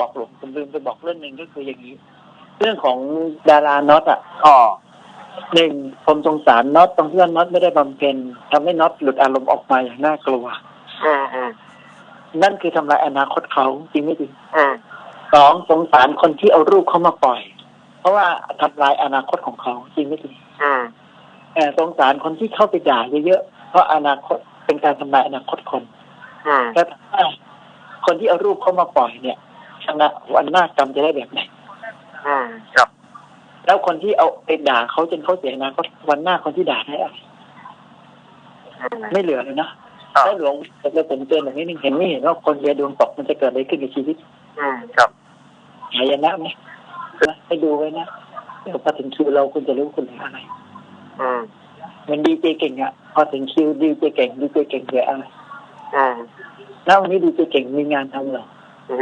บอกหลวงผมลืมไปบอกเรื่องหนึ่งก็คืออย่างนี้ เรื่องของดาราน็อตอะอ๋อหนึ่งผมสงสารน็อตตรงที่ว่าน็อตไม่ได้บำเพ็ญทำให้น็อตหลุดอารมณ์ออกมาอย่างน่ากลัวอืมอืมนั่นคือทำลายอนาคตเขาจริงไม่จริงอืมสองสงสารคนที่เอารูปเขามาปล่อย เพราะว่าทำลายอนาคตของเขาจริงไม่จริงอืมแต่สงสารคนที่เข้าไปด่าเยอะๆเพราะอนาคตเป็นการทำลายอนาคตคนอืมแล้วถ้าคนที่เอารูปเขามาปล่อยเนี่ย ชนะวันหน้ากรรมจะได้แบบไหนอืมครับแล้วคนที่เอาไปด่าเขาจนเขาเสียอนาคตวันหน้าคนที่ด่าได้อะไรอืมไม่เหลือเลยนะครับแล้วหลวงแต่ผมเตือนแบบนี้นึงเห็นไม่เห็นว่าคนเรียดวงตกมันจะเกิดอะไรขึ้นกับชีวิต อืมครับหายนะไหมนะให้ดูไว้นะเดี๋ยวพอถึงคิวเราคุณจะรู้คุณเหลืออะไร อืมมันดีเจเก่งอะ พอถึงคิวดีเจเก่งดีเจเก่งเหลืออะไร อืมแล้ววันนี้ดีเจเก่งมีงานทำเหรอ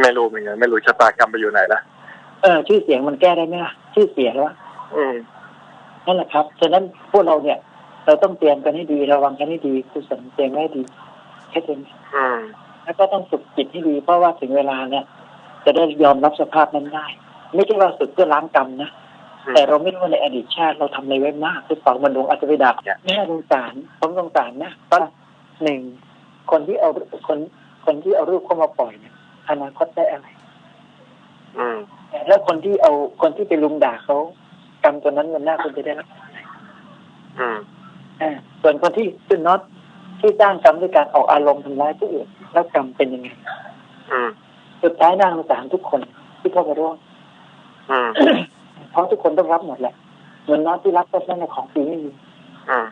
ไม่รู้เหมือนกันไม่รู้ชะตากรรมไปอยู่ไหนละเออ ชื่อเสียงมันแก้ได้ไหมล่ะ ชื่อเสียงแล้วอืมนั่นแหละครับฉะนั้นพวกเราเนี่ย เราต้องเตรียมกันให้ดีระวังกันให้ดีกุศลเตรียมไว้ให้ดีแค่นี้อืมแล้วก็ต้องฝึกจิตให้ดี เพราะว่าถึงเวลาเนี่ยจะได้ยอมรับสภาพนั้นได้ ไม่ใช่ว่าฝึกเพื่อล้างกรรมนะแต่เราไม่รู้ว่าในอดีตชาติเราทำอะไรไว้มากหรือเปล่ามันลงอาจจะไปด่าแม่สงสารผมสงสารนะตอนหนึ่งคนที่เอาคนคนที่เอารูปเข้ามาปล่อยเนี่ย อนาคตได้อะไรอืมแล้วคนที่เอาคนที่ไปลุมด่าเขากรรมตัวนั้นมันหน้าคุณจะได้รับอืมอ่าส่วนคนที่คือน็อตที่สร้างกรรมด้วยการออกอารมณ์ทำร้ายผู้อื่นแล้วกรรมเป็นยังไงอืมสุดท้ายน่าสงสารทุกคนที่เข้ามาร่วมอืมเพราะทุกคนต้องรับหมดแหละเหมือนน็อตที่รับก็นั่นแหละของฟรีไม่มีอืม